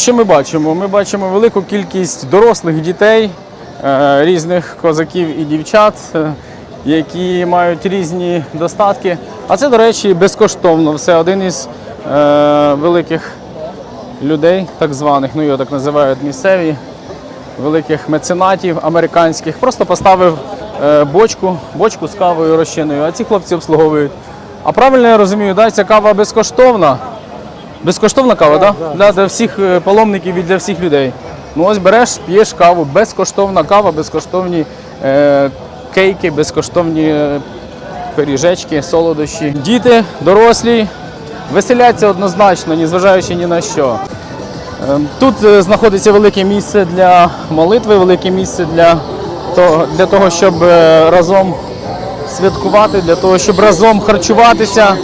Що ми бачимо? Ми бачимо велику кількість дорослих дітей, е, різних козаків і дівчат, е, які мають різні достатки. А це, до речі, безкоштовно. Все один із е, великих людей, так званих, ну його так називають місцеві, великих меценатів американських, просто поставив бочку, бочку з кавою розчиною, а ці хлопці обслуговують. А правильно я розумію, да, ця кава безкоштовна. Безкоштовна кава, так? Да? Для, для всіх е, паломників і для всіх людей. Ну ось береш, п'єш каву, безкоштовна кава, безкоштовні е, кейки, безкоштовні е, пиріжечки, солодощі. Діти, дорослі, веселяться однозначно, незважаючи ні на що. Е, Тут знаходиться велике місце для молитви, велике місце для того, для того щоб разом святкувати, для того, щоб разом харчуватися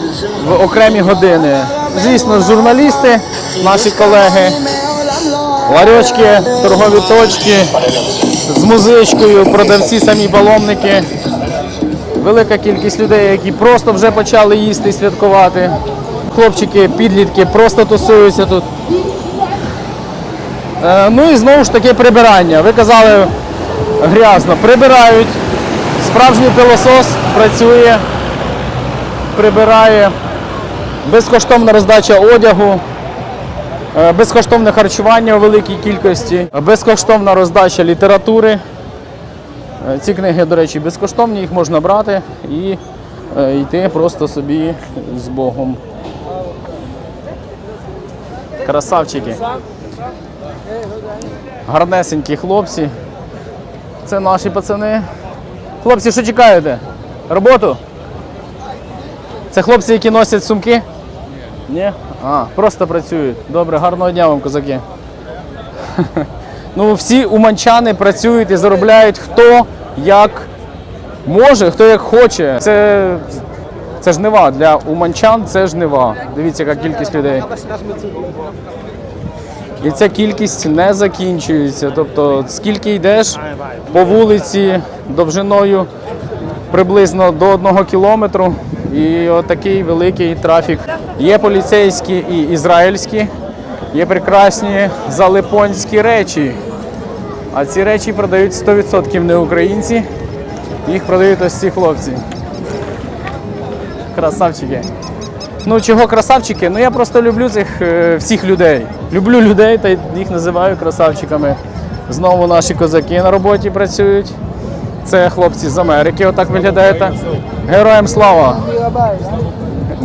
в окремі години. Звісно, журналісти, наші колеги, ларьочки, торгові точки з музичкою, продавці, самі паломники. Велика кількість людей, які просто вже почали їсти і святкувати. Хлопчики, підлітки просто тусуються тут. Е, Ну і знову ж таки прибирання. Ви казали грязно. Прибирають. Справжній пилосос працює, прибирає. Безкоштовна роздача одягу, е, безкоштовне харчування у великій кількості, безкоштовна роздача літератури. Е, Ці книги, до речі, безкоштовні, їх можна брати і е, йти просто собі з Богом. Красавчики. Гарнесенькі хлопці. Це наші пацани. Хлопці, що чекаєте? Роботу? Це хлопці, які носять сумки? Ні? А, просто працюють. Добре, гарного дня вам, козаки. Ну, всі уманчани працюють і заробляють хто як може, хто як хоче. Це, це жнива. Для уманчан це жнива. Дивіться, яка кількість людей. І ця кількість не закінчується. Тобто, скільки йдеш по вулиці довжиною приблизно до одного кілометру, і отакий великий трафік. Є поліцейські і ізраїльські, є прекрасні залипонські речі. А ці речі продають 100% не українці, їх продають ось ці хлопці. Красавчики. Ну чого красавчики? Ну я просто люблю цих е, всіх людей. Люблю людей та їх називаю красавчиками. Знову наші козаки на роботі працюють. Це хлопці з Америки, отак виглядають. Героям слава!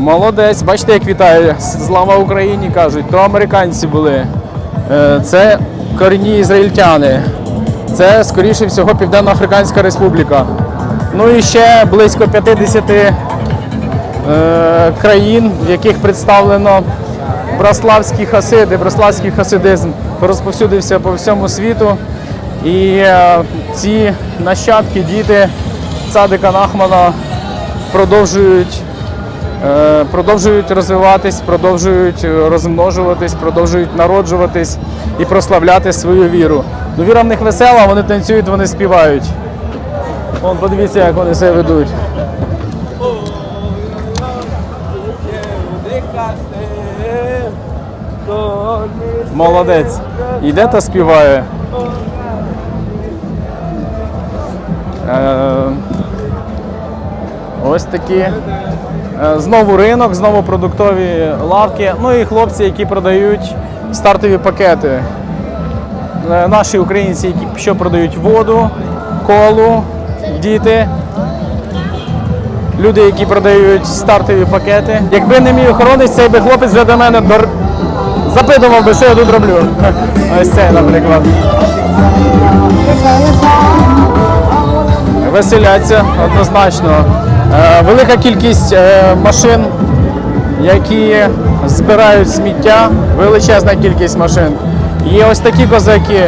Молодець, бачите, як вітає. Слава Україні кажуть, то американці були. Е, Це корінні ізраїльтяни. Це, скоріше всього, Південно-Африканська Республіка. Ну і ще близько 50 е, країн, в яких представлено браславські хасиди. Браславський хасидизм розповсюдився по всьому світу. І е, ці нащадки, діти цадика Нахмана продовжують, продовжують розвиватись, продовжують розмножуватись, продовжують народжуватись і прославляти свою віру. Ну, віра в них весела, вони танцюють, вони співають. Вон, подивіться, як вони себе ведуть. Молодець. Іде та співає. Ось такі. Е, Знову ринок, знову продуктові лавки. Ну і хлопці, які продають стартові пакети. Е, Наші українці, які що продають воду, колу, діти. Люди, які продають стартові пакети. Якби не мій охоронець, цей би хлопець вже до мене дор- запитував би, що я тут роблю. Ось це, наприклад. Веселяться однозначно. Е, Велика кількість е, машин, які збирають сміття, величезна кількість машин. Є ось такі козаки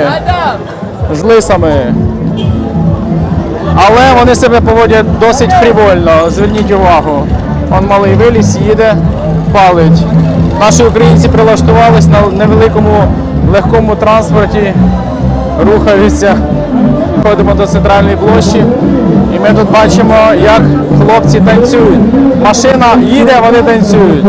з лисами. Але вони себе поводять досить фрівольно. Зверніть увагу. Он малий виліз, їде, палить. Наші українці прилаштувались на невеликому легкому транспорті, рухаються. Ходимо до центральної площі, і ми тут бачимо, як хлопці танцюють. Машина їде, вони танцюють.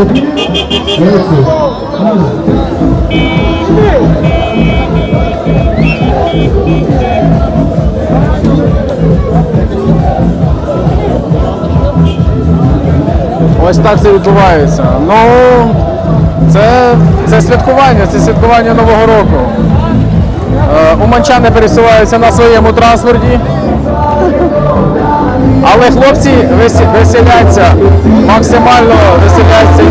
Ось так це відбувається. Ну, це, це святкування, це святкування Нового року. Е, Уманчани пересуваються на своєму транспорті. Але хлопці веселяться, максимально веселяться